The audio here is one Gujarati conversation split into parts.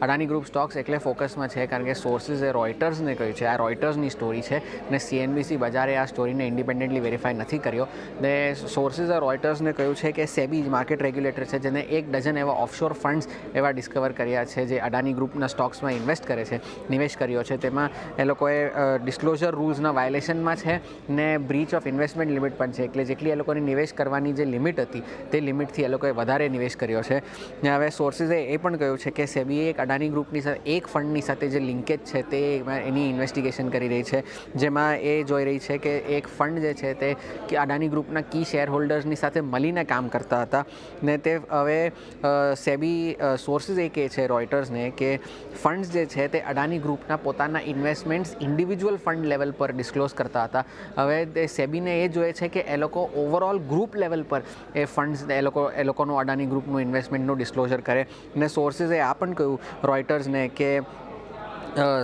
અડાની ગ્રુપ સ્ટોક્સ એટલે ફોકસમાં છે કારણ કે સોર્સિસે રોઇટર્સને કહ્યું છે. આ રોઇટર્સની સ્ટોરી છે ને સીએનબીસી બજારે આ સ્ટોરીને ઇન્ડિપેન્ડન્ટલી વેરીફાઈ નથી કર્યો. ને સોર્સિસે રોઇટર્સને કહ્યું છે કે સેબી માર્કેટ રેગ્યુલેટર છે જેને એક ડઝન એવા ઓફશોર ફંડ્સ એવા ડિસ્કવર કર્યા છે જે અડાની ગ્રુપના સ્ટોક્સમાં ઇન્વેસ્ટ કરે છે, નિવેશ કર્યો છે. તેમાં એ લોકોએ ડિસ્ક્લોઝર રૂલ્સના વાયોલેશનમાં છે ને બ્રીચ ઓફ ઇન્વેસ્ટમેન્ટ લિમિટ પણ છે. એટલે જેટલી એ લોકોની નિવેશ કરવાની જે લિમિટ હતી તે લિમિટથી એ લોકોએ વધારે નિવેશ કર્યો છે. ને હવે સોર્સિસે એ પણ કહ્યું છે કે સેબીએ એક અડાની ગ્રુપની સાથે, એક ફંડની સાથે જે લિંકેજ છે તે એની ઇન્વેસ્ટિગેશન કરી રહી છે. જેમાં એ જોઈ રહી છે કે એક ફંડ જે છે તે અડાની ગ્રુપના કી શેર હોલ્ડર્સની સાથે મળીને કામ કરતા હતા. ને તે હવે સેબી સોર્સિસ એ કહે છે રોયટર્સને કે ફંડ્સ જે છે તે અડાની ગ્રુપના પોતાના ઇન્વેસ્ટમેન્ટ્સ ઇન્ડિવિજ્યુઅલ ફંડ લેવલ પર ડિસ્ક્લોઝ કરતા હતા. હવે તે સેબીને એ જોઈએ છે કે એ લોકો ઓવરઓલ ગ્રુપ લેવલ પર એ ફંડ્સ એ લોકો, એ લોકોનું અડાની ગ્રુપનું ઇન્વેસ્ટમેન્ટનું ડિસ્ક્લોઝર કરે. ને સોર્સિસે આ પણ કહ્યું રોઇટર્સને કે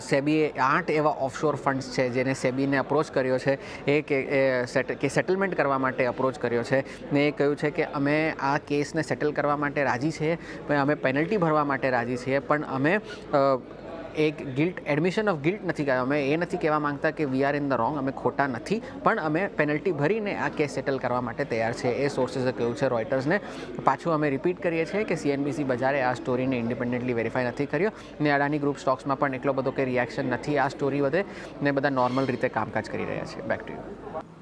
સેબીએ આઠ એવા ઓફશોર ફંડ્સ છે જેને સેબીને અપ્રોચ કર્યો છે, એ કે સેટલમેન્ટ કરવા માટે અપ્રોચ કર્યો છે. ને એ કહ્યું છે કે અમે આ કેસને સેટલ કરવા માટે રાજી છીએ અમે પેનલ્ટી ભરવા માટે રાજી છીએ, પણ અમે એક ગિલ્ટ એડમિશન ઓફ ગિલ્ટ નથી કહેવાય અમે એ નથી કહેવા માંગતા કે we are in the wrong અમે ખોટા નથી, પણ અમે પેનલ્ટી ભરીને આ કેસ સેટલ કરવા માટે તૈયાર છે. એ સોર્સિસે કહ્યું છે રોઇટર્સને પાછું અમે રિપીટ કરીએ છીએ કે સીએનબીસી બજારે આ સ્ટોરીને ઇન્ડિપેન્ડન્ટલી વેરીફાઈ નથી કર્યો. ને અડાની ગ્રુપ સ્ટોક્સમાં પણ એટલો બધો કંઈ રિએક્શન નથી આ સ્ટોરી વધે ને બધા નોર્મલ રીતે કામકાજ કરી રહ્યા છે. Back to you